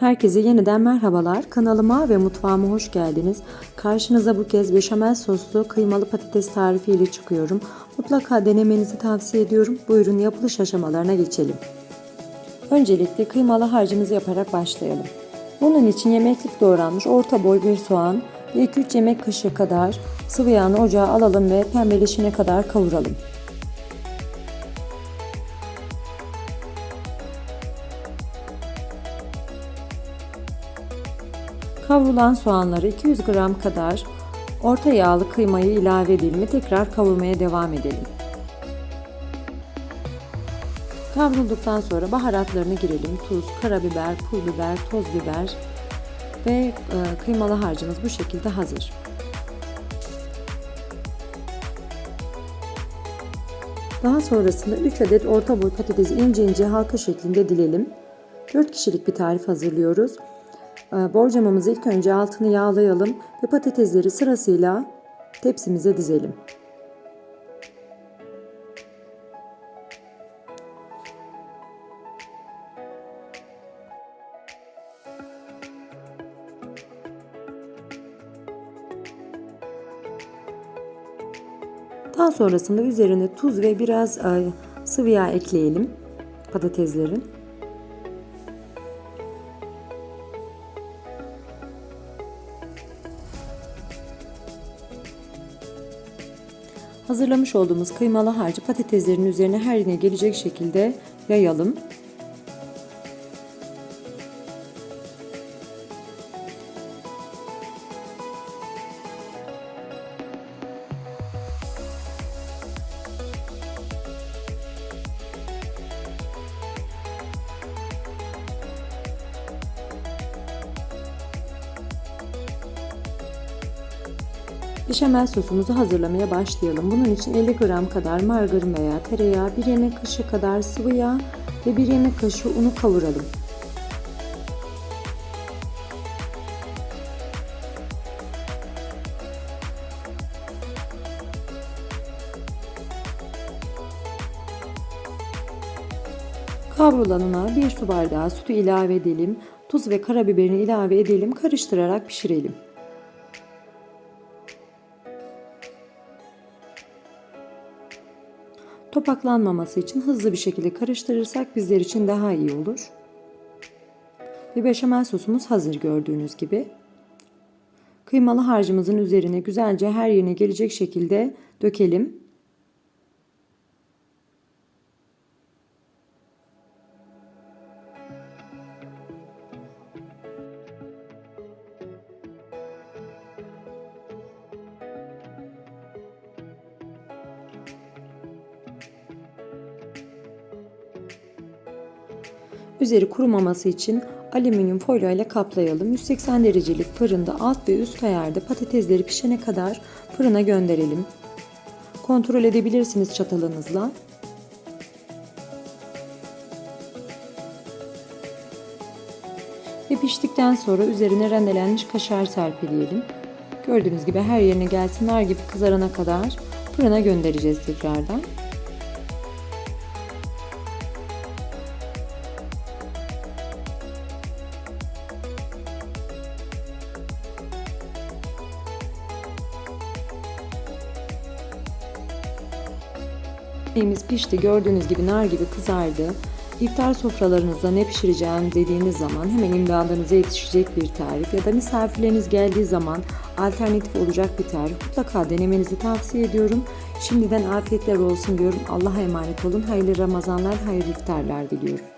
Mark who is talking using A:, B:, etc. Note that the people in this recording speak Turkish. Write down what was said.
A: Herkese yeniden merhabalar. Kanalıma ve mutfağıma hoş geldiniz. Karşınıza bu kez beşamel soslu kıymalı patates tarifi ile çıkıyorum. Mutlaka denemenizi tavsiye ediyorum. Buyurun yapılış aşamalarına geçelim. Öncelikle kıymalı harcımızı yaparak başlayalım. Bunun için yemeklik doğranmış orta boy bir soğan ve 2-3 yemek kaşığı kadar sıvı yağını ocağa alalım ve pembeleşene kadar kavuralım. Kavrulan soğanları 200 gram kadar orta yağlı kıymayı ilave edelim ve tekrar kavurmaya devam edelim. Kavrulduktan sonra baharatlarını girelim. Tuz, karabiber, pul biber, toz biber ve e, kıymalı harcımız bu şekilde hazır. Daha sonrasında 3 adet orta boy patatesi ince ince halka şeklinde dilelim. 4 kişilik bir tarif hazırlıyoruz. Ee, Borcamımızı ilk önce altını yağlayalım ve patatesleri sırasıyla tepsimize dizelim. Daha sonrasında üzerine tuz ve biraz e, sıvı yağ ekleyelim patateslerin. Hazırlamış olduğumuz kıymalı harcı patateslerin üzerine her yerine gelecek şekilde yayalım. Beşamel sosumuzu hazırlamaya başlayalım. Bunun için 50 gram kadar margarin veya tereyağı, 1 yemek kaşığı kadar sıvı yağ ve 1 yemek kaşığı unu kavuralım. Kavrulan una 1 su bardağı sütü ilave edelim. Tuz ve karabiberini ilave edelim. Karıştırarak pişirelim. Topaklanmaması için hızlı bir şekilde karıştırırsak bizler için daha iyi olur. Ve beşamel sosumuz hazır gördüğünüz gibi. Kıymalı harcımızın üzerine güzelce her yerine gelecek şekilde dökelim. Üzeri kurumaması için alüminyum folyo ile kaplayalım. 180 derecelik fırında alt ve üst ayarda patatesleri pişene kadar fırına gönderelim. Kontrol edebilirsiniz çatalınızla. Ve piştikten sonra üzerine rendelenmiş kaşar serpileyelim. Gördüğünüz gibi her yerine gelsin nar gibi kızarana kadar fırına göndereceğiz tekrardan. Yemeğimiz pişti. Gördüğünüz gibi nar gibi kızardı. İftar sofralarınızda ne pişireceğim dediğiniz zaman hemen imdadınıza yetişecek bir tarif ya da misafirleriniz geldiği zaman alternatif olacak bir tarif. Mutlaka denemenizi tavsiye ediyorum. Şimdiden afiyetler olsun diyorum. Allah'a emanet olun. Hayırlı Ramazanlar, hayırlı iftarlar diliyorum.